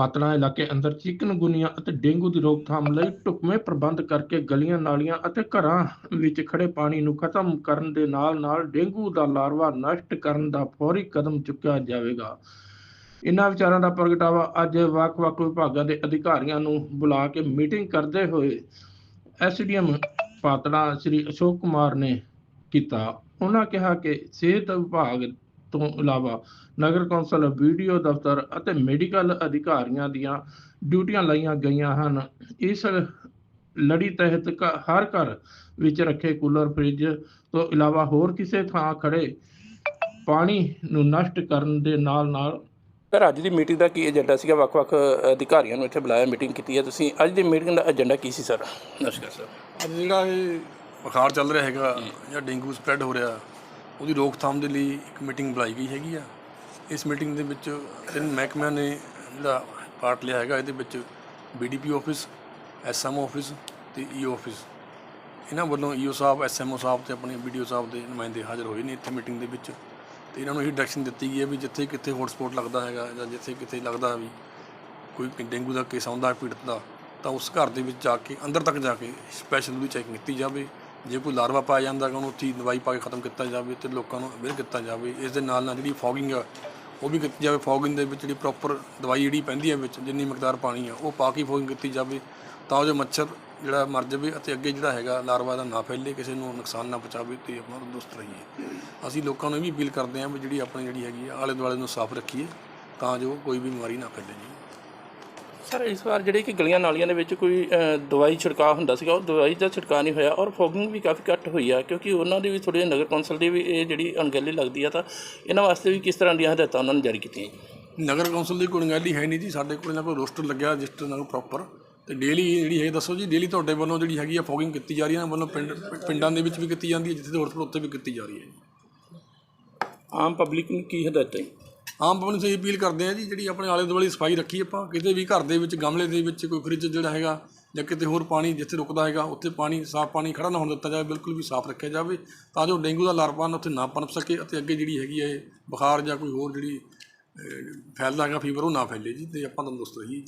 ਪਾਤੜਾ ਇਲਾਕੇ ਅੰਦਰ ਚਿਕਨਗੁਨੀਆ ਅਤੇ ਡੇਂਗੂ ਦੀ ਰੋਕਥਾਮ ਲਈ ਢੁਕਵੇਂ ਪ੍ਰਬੰਧ ਕਰਕੇ ਗਲੀਆਂ, ਨਾਲੀਆਂ ਅਤੇ ਘਰਾਂ ਵਿੱਚ ਖੜੇ ਪਾਣੀ ਨੂੰ ਖਤਮ ਕਰਨ ਦੇ ਨਾਲ-ਨਾਲ ਡੇਂਗੂ ਦਾ ਲਾਰਵਾ ਨਸ਼ਟ ਕਰਨ ਦਾ ਫੌਰੀ ਕਦਮ ਚੁੱਕਿਆ ਜਾਵੇਗਾ। ਇਨ੍ਹਾਂ ਵਿਚਾਰਾਂ ਦਾ ਪ੍ਰਗਟਾਵਾ ਅੱਜ ਵੱਖ-ਵੱਖ ਵਿਭਾਗਾਂ ਦੇ ਅਧਿਕਾਰੀਆਂ ਨੂੰ ਬੁਲਾ ਕੇ ਮੀਟਿੰਗ ਕਰਦੇ ਹੋਏ ਐਸਡੀਐਮ ਪਾਤੜਾ ਸ੍ਰੀ ਅਸ਼ੋਕ ਕੁਮਾਰ ਨੇ ਕੀਤਾ। ਉਹਨਾਂ ਕਿਹਾ ਕਿ ਸਿਹਤ ਵਿਭਾਗ ਤੋਂ ਇਲਾਵਾ ਨਗਰ ਕੌਂਸਲ ਵੀਡੀਓ ਦਫ਼ਤਰ ਅਤੇ ਮੈਡੀਕਲ ਅਧਿਕਾਰੀਆਂ ਦੀਆਂ ਡਿਊਟੀਆਂ ਲਾਈਆਂ ਗਈਆਂ ਹਨ। ਇਸ ਲੜੀ ਤਹਿਤ ਹਰ ਘਰ ਵਿੱਚ ਰੱਖੇ ਕੂਲਰ ਫ੍ਰਿਜ ਤੋਂ ਇਲਾਵਾ ਹੋਰ ਕਿਸੇ ਥਾਂ ਖੜੇ ਪਾਣੀ ਨੂੰ ਨਸ਼ਟ ਕਰਨ ਦੇ ਨਾਲ-ਨਾਲ ਸਰ ਅੱਜ ਦੀ ਮੀਟਿੰਗ ਦਾ ਕੀ ਏਜੰਡਾ ਸੀਗਾ? ਵੱਖ-ਵੱਖ ਅਧਿਕਾਰੀਆਂ ਨੂੰ ਇੱਥੇ ਬੁਲਾਇਆ ਮੀਟਿੰਗ ਕੀਤੀ ਹੈ ਤੁਸੀਂ। ਅੱਜ ਦੀ ਮੀਟਿੰਗ ਦਾ ਏਜੰਡਾ ਕੀ ਸੀ ਸਰ ਨਮਸਕਾਰ ਸਰ ਅੱਜ ਜਿਹੜਾ ਇਹ ਬੁਖਾਰ ਚੱਲ ਰਿਹਾ ਹੈਗਾ ਜਾਂ। ਡੇਂਗੂ ਸਪਰੈਡ ਹੋ ਰਿਹਾ। ਉਹਦੀ ਰੋਕਥਾਮ ਦੇ ਲਈ ਇੱਕ ਮੀਟਿੰਗ ਬੁਲਾਈ ਗਈ ਹੈਗੀ ਆ। ਇਸ ਮੀਟਿੰਗ ਦੇ ਵਿੱਚ ਤਿੰਨ ਮਹਿਕਮਿਆਂ ਨੇ ਜਿਹੜਾ ਪਾਰਟ ਲਿਆ ਹੈਗਾ, ਇਹਦੇ ਵਿੱਚ ਬੀਡੀਪੀ ਆਫਿਸ ਐਸਐਮਓ ਆਫਿਸ ਤੇ ਈਓ ਆਫਿਸ ਇਹਨਾਂ ਵੱਲੋਂ ਈਓ ਸਾਹਿਬ ਐਸਐਮਓ ਸਾਹਿਬ ਤੇ ਆਪਣੇ ਵੀਡੀਓ ਸਾਹਿਬ ਦੇ ਨੁਮਾਇੰਦੇ ਹਾਜ਼ਰ ਹੋਏ ਨੇ ਇੱਥੇ ਮੀਟਿੰਗ ਦੇ ਵਿੱਚ। ਤੇ ਇਹਨਾਂ ਨੂੰ ਇਹ ਡਾਇਰੈਕਸ਼ਨ ਦਿੱਤੀ ਗਈ ਹੈ ਵੀ ਜਿੱਥੇ ਕਿੱਥੇ ਹੌਟਸਪੌਟ ਲੱਗਦਾ ਹੈਗਾ ਜਾਂ ਜਿੱਥੇ ਕਿੱਥੇ ਲੱਗਦਾ ਵੀ ਕੋਈ ਡੇਂਗੂ ਦਾ ਕੇਸ ਆਉਂਦਾ, ਪੀੜਤ ਦਾ, ਤਾਂ ਉਸ ਘਰ ਦੇ ਵਿੱਚ ਜਾ ਕੇ, ਅੰਦਰ ਤੱਕ ਜਾ ਕੇ ਸਪੈਸ਼ਲ ਉਹਦੀ ਚੈਕਿੰਗ ਕੀਤੀ ਜਾਵੇ। ਜੇ ਕੋਈ ਲਾਰਵਾ ਪਾਇਆ ਜਾਂਦਾ ਹੈ ਉਹਨੂੰ ਉੱਥੇ ਹੀ ਦਵਾਈ ਪਾ ਕੇ ਖਤਮ ਕੀਤਾ ਜਾਵੇ ਤੇ ਲੋਕਾਂ ਨੂੰ ਅਵੇਅਰ ਕੀਤਾ ਜਾਵੇ, ਇਸ ਦੇ ਨਾਲ ਨਾਲ ਜਿਹੜੀ ਫੌਗਿੰਗ ਆ, ਉਹ ਵੀ ਕੀਤੀ ਜਾਵੇ। ਫੌਗਿੰਗ ਦੇ ਵਿੱਚ ਜਿਹੜੀ ਪ੍ਰੋਪਰ ਦਵਾਈ ਜਿਹੜੀ ਪੈਂਦੀ ਹੈ ਵਿੱਚ, ਜਿੰਨੀ ਮਿਕਦਾਰ ਪਾਣੀ ਆ, ਉਹ ਪਾ ਕੇ ਫੌਗਿੰਗ ਕੀਤੀ ਜਾਵੇ ਤਾਂ ਜੋ ਮੱਛਰ ਜਿਹੜਾ ਮਰ ਜਾਵੇ ਅਤੇ ਅੱਗੇ ਜਿਹੜਾ ਹੈਗਾ ਲਾਰਵਾ ਦਾ ਨਾ ਫੈਲੇ, ਕਿਸੇ ਨੂੰ ਨੁਕਸਾਨ ਨਾ ਪਹੁੰਚਾਵੇ ਤੇ ਆਪਣਾ ਤੰਦਰੁਸਤ ਰਹੀਏ। ਅਸੀਂ ਲੋਕਾਂ ਨੂੰ ਇਹ ਵੀ ਅਪੀਲ ਕਰਦੇ ਹਾਂ ਵੀ ਜਿਹੜੀ ਆਪਣੀ ਜਿਹੜੀ ਹੈਗੀ ਆ, ਆਲੇ ਦੁਆਲੇ ਨੂੰ ਸਾਫ਼ ਰੱਖੀਏ ਤਾਂ ਜੋ ਕੋਈ ਵੀ ਬਿਮਾਰੀ ਨਾ ਫੈਲੇ ਜੀ। ਸਰ ਇਸ ਵਾਰ ਜਿਹੜੇ ਕਿ ਗਲੀਆਂ ਨਾਲੀਆਂ ਦੇ ਵਿੱਚ ਕੋਈ ਅ, ਦਵਾਈ ਛਿੜਕਾਅ ਹੁੰਦਾ ਸੀਗਾ ਉਹ ਦਵਾਈ ਦਾ ਛਿੜਕਾਅ ਨਹੀਂ ਹੋਇਆ ਔਰ ਫੋਗਿੰਗ ਵੀ ਕਾਫੀ ਘੱਟ ਹੋਈ ਆ ਕਿਉਂਕਿ ਉਹਨਾਂ ਦੀ ਵੀ ਥੋੜੀ ਨਗਰ ਕੌਂਸਲ ਦੀ ਵੀ ਇਹ ਜਿਹੜੀ ਅਣਗਹਿਲੀ ਲੱਗਦੀ ਆ ਤਾਂ ਇਹਨਾਂ ਵਾਸਤੇ ਵੀ ਕਿਸ ਤਰ੍ਹਾਂ ਦੀਆਂ ਹਦਾਇਤਾਂ ਉਹਨਾਂ ਨੇ ਜਾਰੀ ਕੀਤੀਆਂ ਜੀ? ਨਗਰ ਕੌਂਸਲ ਦੀ ਕੋਈ ਨਗਾਲੀ ਹੈ ਨਹੀਂ ਜੀ ਸਾਡੇ ਕੋਲ ਇਹਨਾਂ ਕੋਲ ਰੋਸਟਰ ਲੱਗਿਆ ਰਜਿਸਟਰ ਨਾਲ ਪ੍ਰੋਪਰ ਤੇ ਡੇਲੀ ਜਿਹੜੀ ਹੈ ਦੱਸੋ ਜੀ ਡੇਲੀ ਤੁਹਾਡੇ ਵੱਲੋਂ ਜਿਹੜੀ ਹੈਗੀ ਆ ਫੋਗਿੰਗ ਕੀਤੀ ਜਾ ਰਹੀ ਹੈ ਇਹਨਾਂ ਵੱਲੋਂ ਪਿੰਡ ਪਿੰਡਾਂ ਦੇ ਵਿੱਚ ਵੀ ਕੀਤੀ ਜਾਂਦੀ ਹੈ ਜਿੱਥੇ ਹੋਟਸਪਿਟਲ ਉੱਥੇ ਵੀ ਕੀਤੀ ਜਾ ਰਹੀ ਹੈ ਆਮ ਪਬਲਿਕ ਨੂੰ ਕੀ ਹਦਾਇਤਾਂ ਜੀ? ਆਮ ਪਬਲਿਕ ਨੂੰ ਅਸੀਂ ਅਪੀਲ ਕਰਦੇ ਹਾਂ ਜੀ, ਜਿਹੜੀ ਆਪਣੇ ਆਲੇ ਦੁਆਲੇ ਸਫ਼ਾਈ ਰੱਖੀ ਆਪਾਂ, ਕਿਤੇ ਵੀ ਘਰ ਦੇ ਵਿੱਚ, ਗਮਲੇ ਦੇ ਵਿੱਚ, ਕੋਈ ਫ੍ਰਿਜ ਜਿਹੜਾ ਹੈਗਾ, ਜਾਂ ਕਿਤੇ ਹੋਰ ਪਾਣੀ ਜਿੱਥੇ ਰੁਕਦਾ ਹੈਗਾ, ਉੱਥੇ ਪਾਣੀ, ਸਾਫ਼ ਪਾਣੀ ਖੜਾ ਨਾ ਹੋਣ ਦਿੱਤਾ ਜਾਵੇ, ਬਿਲਕੁਲ ਵੀ ਸਾਫ਼ ਰੱਖਿਆ ਜਾਵੇ, ਤਾਂ ਜੋ ਡੇਂਗੂ ਦਾ ਲਾਰਵਾਨ ਉੱਥੇ ਨਾ ਪਨਪ ਸਕੇ ਅਤੇ ਅੱਗੇ ਜਿਹੜੀ ਹੈਗੀ ਹੈ, ਬੁਖਾਰ ਜਾਂ ਕੋਈ ਹੋਰ ਜਿਹੜੀ ਫੈਲਦਾ ਹੈਗਾ ਫੀਵਰ ਉਹ ਨਾ ਫੈਲੇ ਜੀ, ਤੇ ਆਪਾਂ ਤੰਦਰੁਸਤ ਰਹੀਏ ਜੀ।